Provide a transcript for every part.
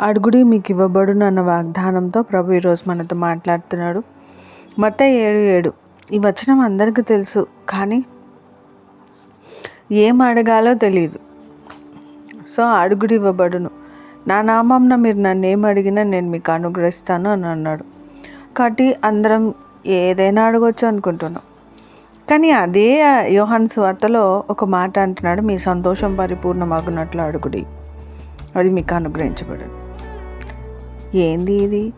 అడుగుడి మీకు ఇవ్వబడును అన్న వాగ్దానంతో ప్రభు ఈరోజు మనతో మాట్లాడుతున్నాడు. మత ఏడు ఏడు. ఈ వచనం అందరికీ తెలుసు కానీ ఏం అడగాలో తెలియదు సో అడుగుడు ఇవ్వబడును. నా నామంన మీరు నన్ను ఏం అడిగినా నేను మీకు అనుగ్రహిస్తాను అని అన్నాడు. కాబట్టి అందరం ఏదైనా అడగొచ్చు అనుకుంటున్నాం. కానీ అదే యోహాన్ స్వార్తలో ఒక మాట అంటున్నాడు మీ సంతోషం పరిపూర్ణమగునట్లు అడుగుడి. అది మీకు అనుగ్రహించబడదు ఏంది ఇది?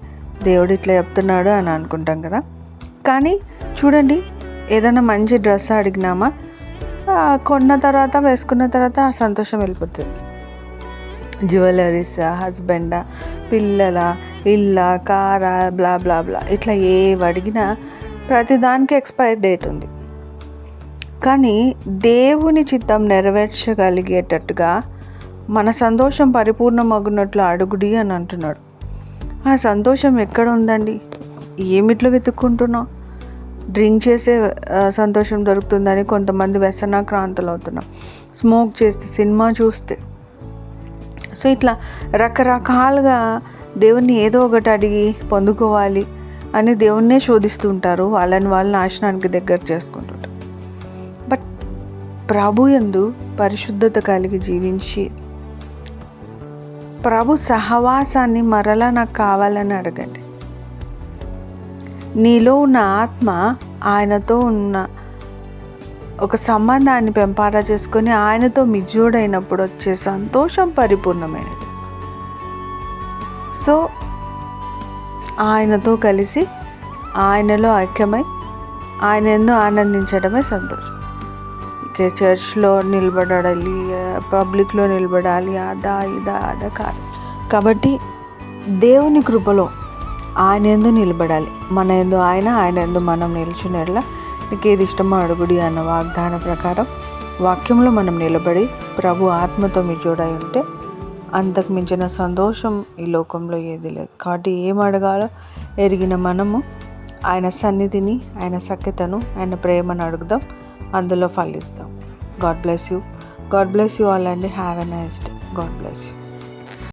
దేవుడు ఇట్లా చెప్తున్నాడు అని అనుకుంటాం కదా. కానీ చూడండి ఏదైనా మంచి డ్రెస్ అడిగినామా కొన్న తర్వాత వేసుకున్న తర్వాత ఆ సంతోషం వెళ్ళిపోతుంది జ్యువెలరీస్ హస్బెండ్ పిల్లల ఇల్లా కార బ్లా బ్లా బ్లా ఇట్లా ఏవి అడిగినా ప్రతి దానికి ఎక్స్పైర్ డేట్ ఉంది. కానీ దేవుని చిత్తం నెరవేర్చగలిగేటట్టుగా మన సంతోషం పరిపూర్ణమగునట్లు అడుగుడి అని అంటున్నాడు. ఆ సంతోషం ఎక్కడ ఉందండి? ఏమిట్లో వెతుక్కుంటున్నాం డ్రింక్ చేసే సంతోషం దొరుకుతుందని కొంతమంది వ్యసనాక్రాంతులు అవుతున్నాం స్మోక్ చేస్తే సినిమా చూస్తే. సో ఇట్లా రకరకాలుగా దేవుణ్ణి ఏదో ఒకటి అడిగి పొందుకోవాలి అని దేవుణ్ణే శోధిస్తుంటారు. వాళ్ళని వాళ్ళ నాశనానికి దగ్గర చేసుకుంటుంటారు. బట్ ప్రభు యందు పరిశుద్ధత కలిగి జీవించి ప్రభు సహవాసాన్ని మరలా నాకు కావాలని అడగండి. నీలో ఉన్న ఆత్మ ఆయనతో ఉన్న ఒక సంబంధాన్ని పెంపారా చేసుకొని ఆయనతో మిజోడైనప్పుడు వచ్చే సంతోషం పరిపూర్ణమైనది. సో ఆయనతో కలిసి ఆయనలో ఐక్యమై ఆయన ఎందు ఆనందించడమే సంతోషం. ఓకే చర్చ్లో నిలబడాలి పబ్లిక్లో నిలబడాలి అదా ఇదా అదా కాదు. కాబట్టి దేవుని కృపలో ఆయన ఎందు నిలబడాలి. మన ఎందు ఆయన ఆయన ఎందు మనం నిల్చునేలా నీకు ఏది ఇష్టమో అడుగుడి అన్న వాగ్దాన ప్రకారం వాక్యంలో మనం నిలబడి ప్రభు ఆత్మతో మీ జోడై ఉంటే అంతకు మించిన సంతోషం ఈ లోకంలో ఏది లేదు. కాబట్టి ఏం అడగాలో ఎరిగిన మనము ఆయన సన్నిధిని ఆయన సఖ్యతను ఆయన ప్రేమను అడుగుదాం. అందులో ఫలిస్తాం. God bless you god bless you all అండి have a nice day god bless you